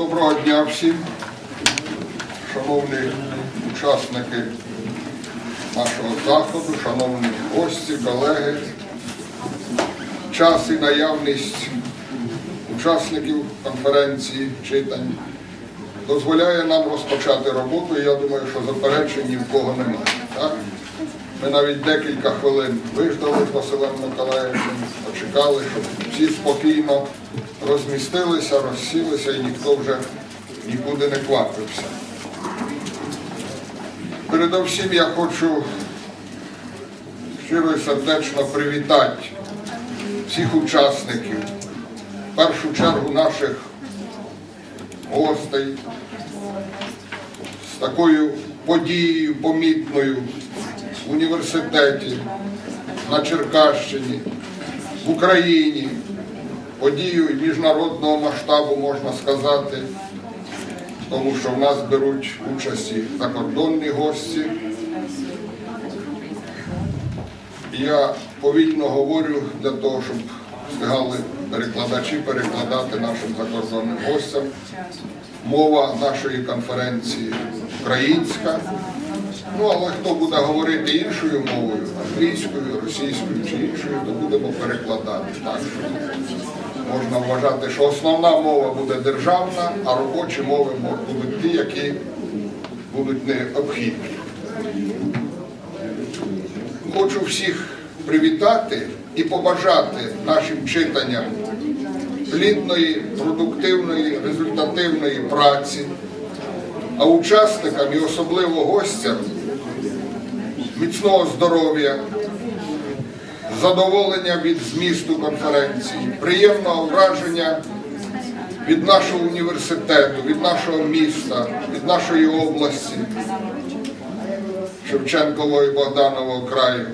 Доброго дня всім, шановні учасники нашого заходу, шановні гості, колеги. Час і наявність учасників конференції читань дозволяє нам розпочати роботу. І я думаю, що заперечень ні в кого немає. Так? Ми навіть декілька хвилин виждали з Василем Миколаївичем, почекали, щоб всі спокійно розмістилися, розсілися і ніхто вже нікуди не квапився. Передовсім я хочу щиро і сердечно привітати всіх учасників, в першу чергу наших гостей з такою подією помітною в університеті, на Черкащині, в Україні, подією міжнародного масштабу, можна сказати, тому що в нас беруть участь і закордонні гості. Я повільно говорю для того, щоб встигали перекладачі перекладати нашим закордонним гостям. Мова нашої конференції українська. Ну, але хто буде говорити іншою мовою, англійською, російською чи іншою, то будемо перекладати. Так можна вважати, що основна мова буде державна, а робочі мови будуть ті, які будуть необхідні. Хочу всіх привітати і побажати нашим читанням плідної, продуктивної, результативної праці, а учасникам і особливо гостям міцного здоров'я, задоволення від змісту конференції, приємного враження від нашого університету, від нашого міста, від нашої області, Шевченкового і Богданового краю.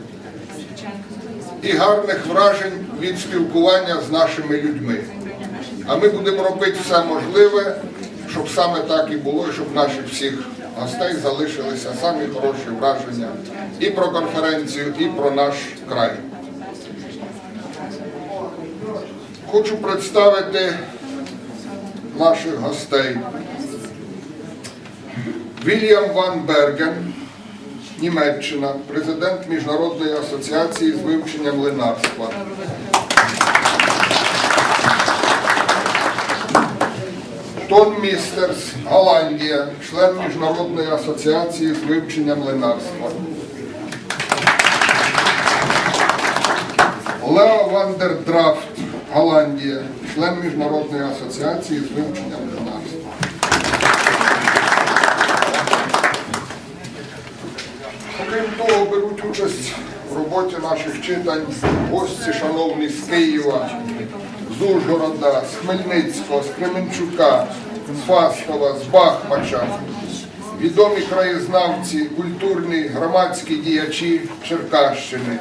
І гарних вражень від спілкування з нашими людьми. А ми будемо робити все можливе, щоб саме так і було, щоб наших всіх гостей залишилися самі хороші враження і про конференцію, і про наш край. Хочу представити наших гостей. Вільям Ван Берген, Німеччина, президент Міжнародної асоціації з вивчення млинарства. Тон Містерс, Голландія, член Міжнародної асоціації з вивчення млинарства. Лео Вандердрафт, Голландія, член Міжнародної асоціації з вивчення млинарства. Окрім того, беруть участь в роботі наших читань гості, шановні з Києва, з Ужгорода, з Хмельницького, з Кременчука, з Фастова, з Бахмача, відомі краєзнавці, культурні, громадські діячі Черкащини.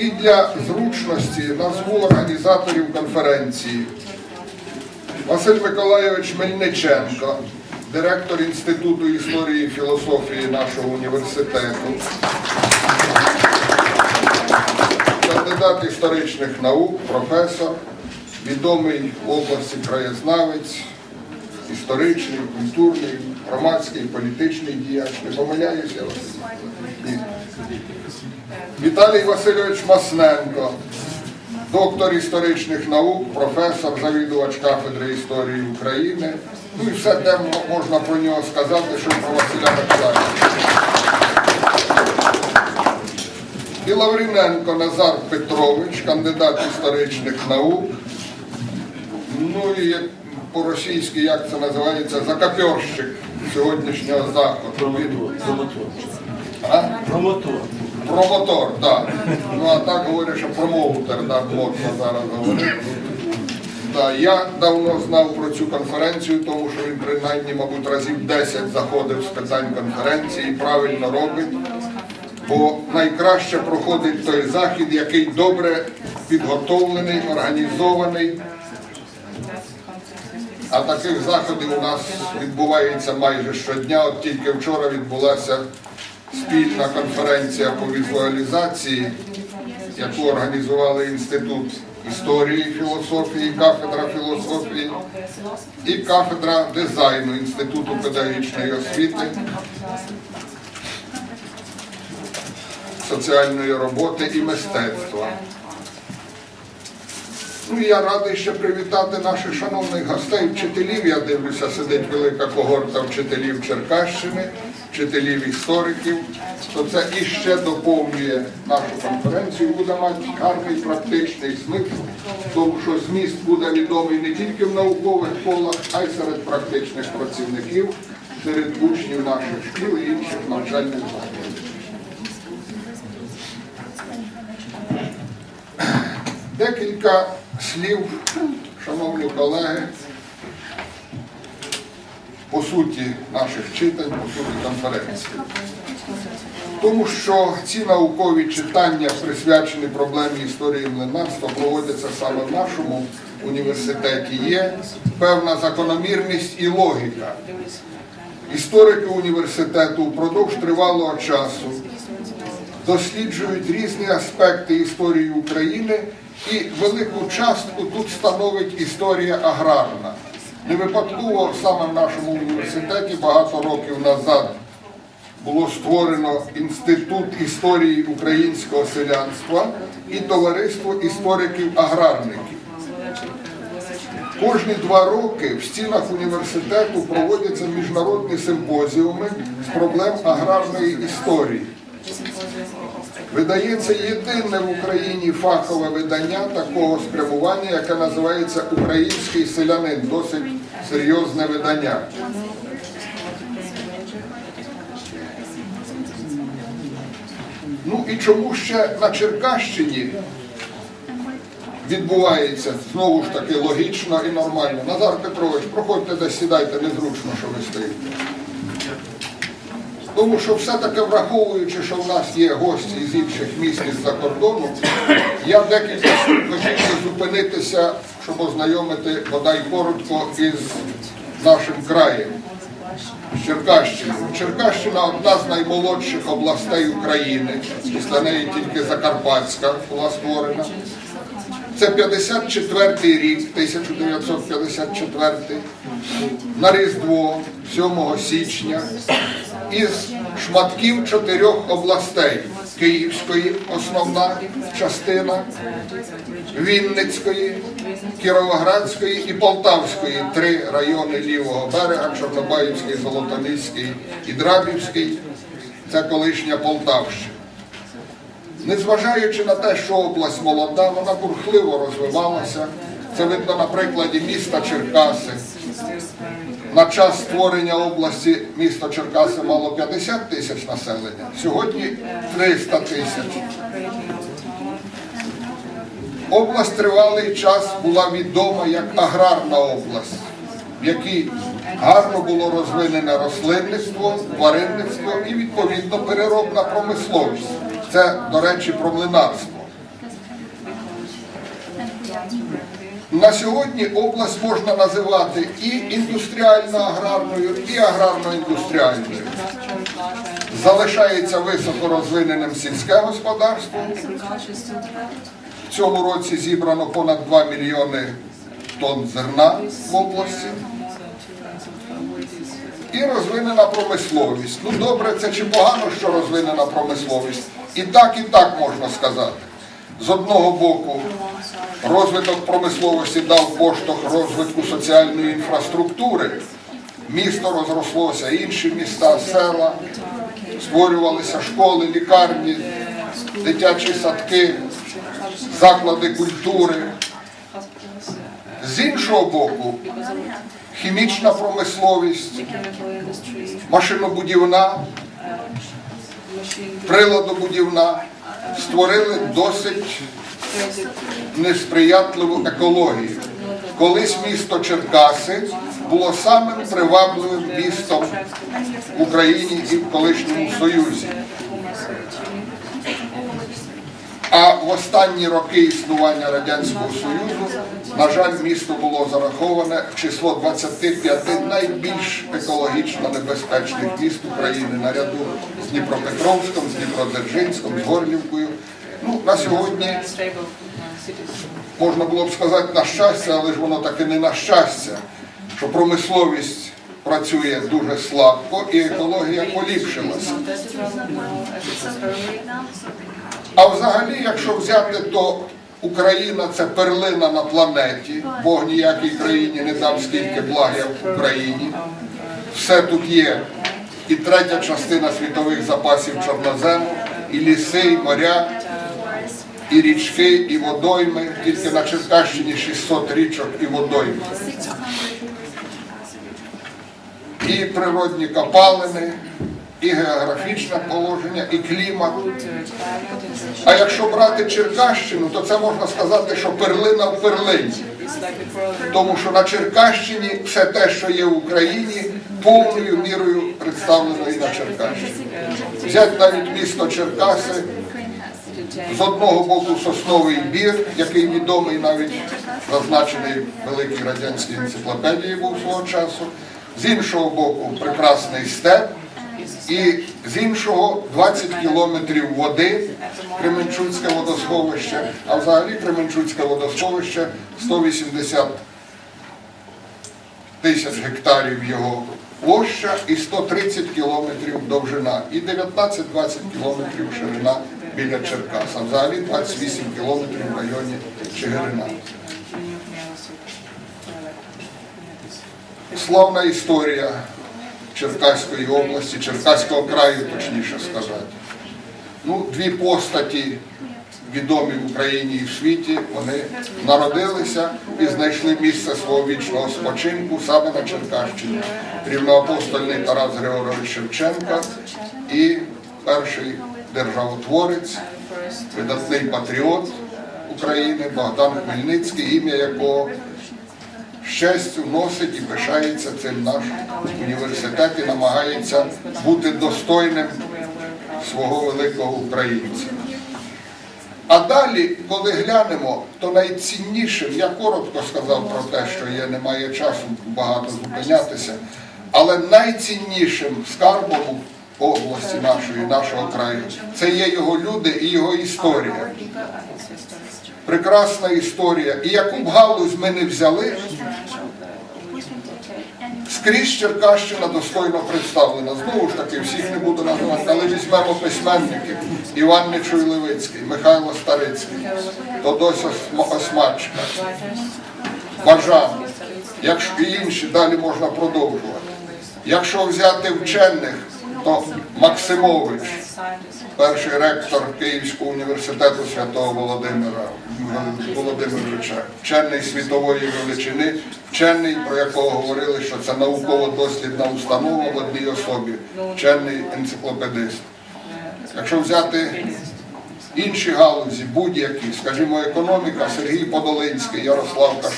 І для зручності назву організаторів конференції Василь Миколайович Мельниченко, директор Інституту історії і філософії нашого університету, кандидат історичних наук, професор, відомий в області краєзнавець, історичний, культурний, громадський, політичний діяч. Не помиляюся, Василь? Віталій Васильович Масненко, доктор історичних наук, професор, завідувач кафедри історії України. Ну і все те можна про нього сказати, що про Василя Миколаївича. І Лавріненко Назар Петрович, кандидат історичних наук. Ну і по-російськи, як це називається, закаперщик сьогоднішнього заходу. Він- А? Промотор. Промотор, так. Ну а так говорять, що промоутер, так можна зараз говорити. Да, я давно знав про цю конференцію, тому що він принаймні, мабуть, разів 10 заходив з питань конференції правильно робить. Бо найкраще проходить той захід, який добре підготовлений, організований. А таких заходів у нас відбувається майже щодня. От тільки вчора відбулася спільна конференція по візуалізації, яку організували Інститут історії філософії, кафедра філософії і кафедра дизайну Інституту педагогічної освіти, соціальної роботи і мистецтва. Ну, я радий ще привітати наших шановних гостей, вчителів. Я дивлюся, сидить велика когорта вчителів Черкащини, вчителів істориків. То це іще доповнює нашу конференцію. Буде мати гарний практичний смисл, тому що зміст буде відомий не тільки в наукових колах, а й серед практичних працівників, серед учнів наших шкіл і інших навчальних закладів. Декілька слів, шановні колеги, по суті наших читань, по суті конференції. Тому що ці наукові читання, присвячені проблемі історії млинарства, проводяться саме в нашому університеті. Є певна закономірність і логіка. Історики університету впродовж тривалого часу досліджують різні аспекти історії України, і велику частку тут становить історія аграрна. Не випадково саме в нашому університеті багато років назад було створено Інститут історії українського селянства і товариство істориків-аграрників. Кожні два роки в стінах університету проводяться міжнародні симпозіуми з проблем аграрної історії. Видається єдине в Україні фахове видання такого спрямування, яке називається Український селянин. Досить серйозне видання. Ну і чому ще на Черкащині відбувається знову ж таки логічно і нормально. Назар Петрович, проходьте десь сідайте, незручно, що ви стоїте. Тому що все-таки враховуючи, що в нас є гості з інших міст із-за кордону, я декілька хотів зупинитися, щоб ознайомити бодай коротко із нашим краєм. Черкащиною. Черкащина одна з наймолодших областей України. Після неї тільки Закарпатська була створена. Це 54-й рік, 1954, на Різдво, 7 січня, із шматків чотирьох областей. Київської основна частина, Вінницької, Кіровоградської і Полтавської, три райони лівого берега, Чорнобаївський, Золотоніський і Драбівський. Це колишня Полтавщина. Незважаючи на те, що область молода, вона бурхливо розвивалася. Це видно на прикладі міста Черкаси. На час створення області місто Черкаси мало 50 тисяч населення, сьогодні 300 тисяч. Область тривалий час була відома як аграрна область, в якій гарно було розвинене рослинництво, тваринництво і відповідно переробна промисловість. Це, до речі, про На сьогодні область можна називати і індустріально-аграрною, і аграрно-індустріальною. Залишається високо розвиненим сільське господарство. В цьому році зібрано понад 2 мільйони тонн зерна в області. І розвинена промисловість. Ну добре, це чи погано, що розвинена промисловість? І так, і так можна сказати. З одного боку, розвиток промисловості дав поштовх розвитку соціальної інфраструктури. Місто розрослося, інші міста, села, створювалися школи, лікарні, дитячі садки, заклади культури. З іншого боку, хімічна промисловість, машинобудівна, приладобудівна створили досить несприятливу екологію. Колись місто Черкаси було самим привабливим містом в Україні і в колишньому Союзі. А в останні роки існування Радянського Союзу, на жаль, місто було зараховане в число 25 найбільш екологічно небезпечних міст України наряду з Дніпропетровськом, з Дніпродзержинськом, з Горлівкою. Ну, на сьогодні можна було б сказати на щастя, але ж воно таки не на щастя, що промисловість працює дуже слабко і екологія поліпшилася. А взагалі, якщо взяти, то Україна це перлина на планеті. Бог ніякій країні не дав стільки благ, як в Україні. Все тут є. І третя частина світових запасів чорнозему, і ліси, і моря, і річки, і водойми. Тільки на Черкащині 600 річок і водойм. І природні копалини, і географічне положення, і клімат. А якщо брати Черкащину, то це можна сказати, що перлина в перлині. Тому що на Черкащині все те, що є в Україні, повною мірою представлено і на Черкащині. Взять навіть місто Черкаси, з одного боку сосновий бір, який відомий навіть зазначений в великій радянській енциклопедії був свого часу, з іншого боку прекрасний степ, і з іншого 20 кілометрів води Кременчуцьке водосховище, а взагалі Кременчуцьке водосховище 180 тисяч гектарів його площа і 130 кілометрів довжина, і 19-20 кілометрів ширина біля Черкас, а взагалі 28 кілометрів в районі Чигирина. Славна історія Черкаської області, Черкаського краю, точніше сказати. Ну, дві постаті відомі в Україні і в світі, вони народилися і знайшли місце свого вічного спочинку саме на Черкащині. Рівноапостольний Тарас Григорович Шевченка і перший державотворець, видатний патріот України Богдан Хмельницький, ім'я якого з честю носить і пишається цим наш університет і намагається бути достойним свого великого українця. А далі, коли глянемо, то найціннішим, я коротко сказав про те, що є, немає часу багато зупинятися, але найціннішим скарбом області нашої, нашого краю, це є його люди і його історія. Прекрасна історія. І яку б галузь ми не взяли, скрізь Черкащина достойно представлена. Знову ж таки, всіх не буду називати, але візьмемо письменників. Іван Нечуй-Левицький, Михайло Старицький, Тодось Осма- Осмачка, Бажан, якщо і інші, далі можна продовжувати. Якщо взяти вчених, Максимович, перший ректор Київського університету святого Володимира Володимировича, вчений світової величини, вчений, про якого говорили, що це науково-дослідна установа в одній особі, вчений енциклопедист. Якщо взяти інші галузі, будь-які, скажімо, економіка, Сергій Подолинський, Ярославка,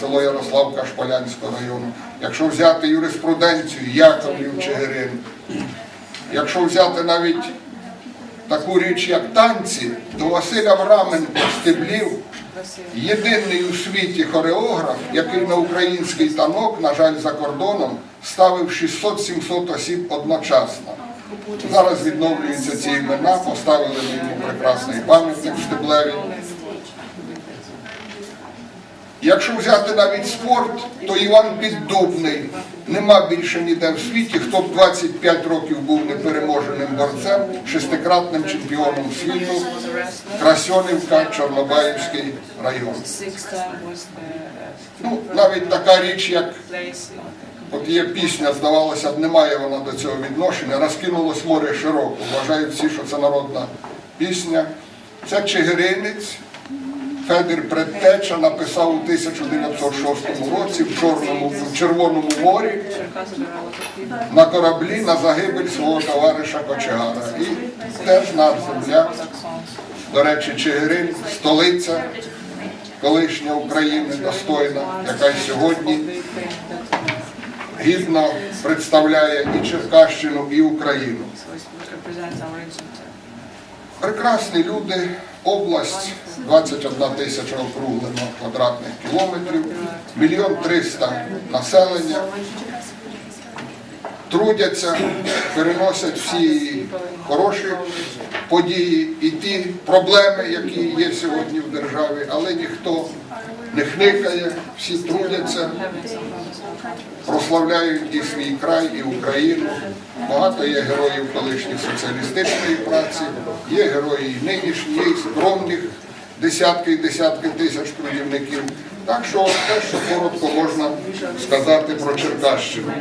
село Ярославка Шполянського району. Якщо взяти юриспруденцію, Яковлів Чигирин. Якщо взяти навіть таку річ, як танці, то Василь Авраменко Стеблів єдиний у світі хореограф, який на український танок, на жаль, за кордоном, ставив 600-700 осіб одночасно. Зараз відновлюються ці імена, поставили йому прекрасний пам'ятник в Стеблеві. Якщо взяти навіть спорт, то Іван Піддубний нема більше ніде в світі, хто б 25 років був непереможеним борцем, шестикратним чемпіоном світу, Красьонівка, Чорнобаївський район. Ну, навіть така річ, як От є пісня, здавалося б, немає вона до цього відношення. Розкинулось море широко. Вважають всі, що це народна пісня. Це Чигиринець. Федір Предтеча написав у 1906 році в Чорному, в Червоному морі на кораблі на загибель свого товариша Кочегара. І теж наш земля, до речі, Чигирин, столиця колишня України, достойна, яка й сьогодні гідно представляє і Черкащину, і Україну. Прекрасні люди, область 21 тисяча округлено квадратних кілометрів, мільйон триста населення, трудяться, переносять всі хороші події і ті проблеми, які є сьогодні в державі, але ніхто не хникає, всі трудяться, прославляють і свій край, і Україну. Багато є героїв колишньої соціалістичної праці, є герої і нинішні, скромних десятки і десятки тисяч трудівників. Так що те, що коротко можна сказати про Черкащину.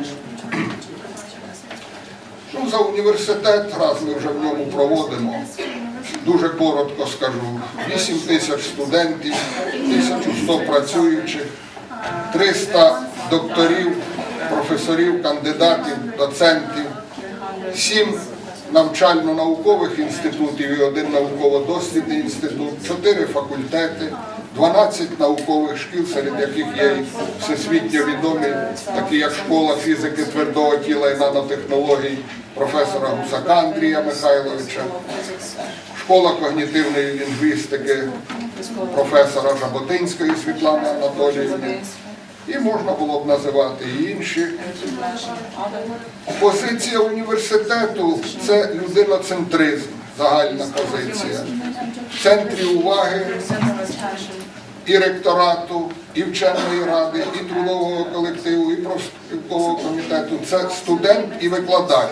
Ну, за університет, раз ми вже в ньому проводимо, дуже коротко скажу, 8 тисяч студентів, 1100 працюючих, 300 докторів, професорів, кандидатів, доцентів, 7 навчально-наукових інститутів і один науково-дослідний інститут, 4 факультети, 12 наукових шкіл, серед яких є всесвітньо відомі, такі як школа фізики твердого тіла і нанотехнологій професора Гусака Андрія Михайловича, школа когнітивної лінгвістики професора Жаботинської Світлани Анатоліївни. І можна було б називати і інші. Позиція університету це людиноцентризм, загальна позиція. В центрі уваги і ректорату, і вченої ради, і трудового колективу, і профспілкового комітету це студент і викладач.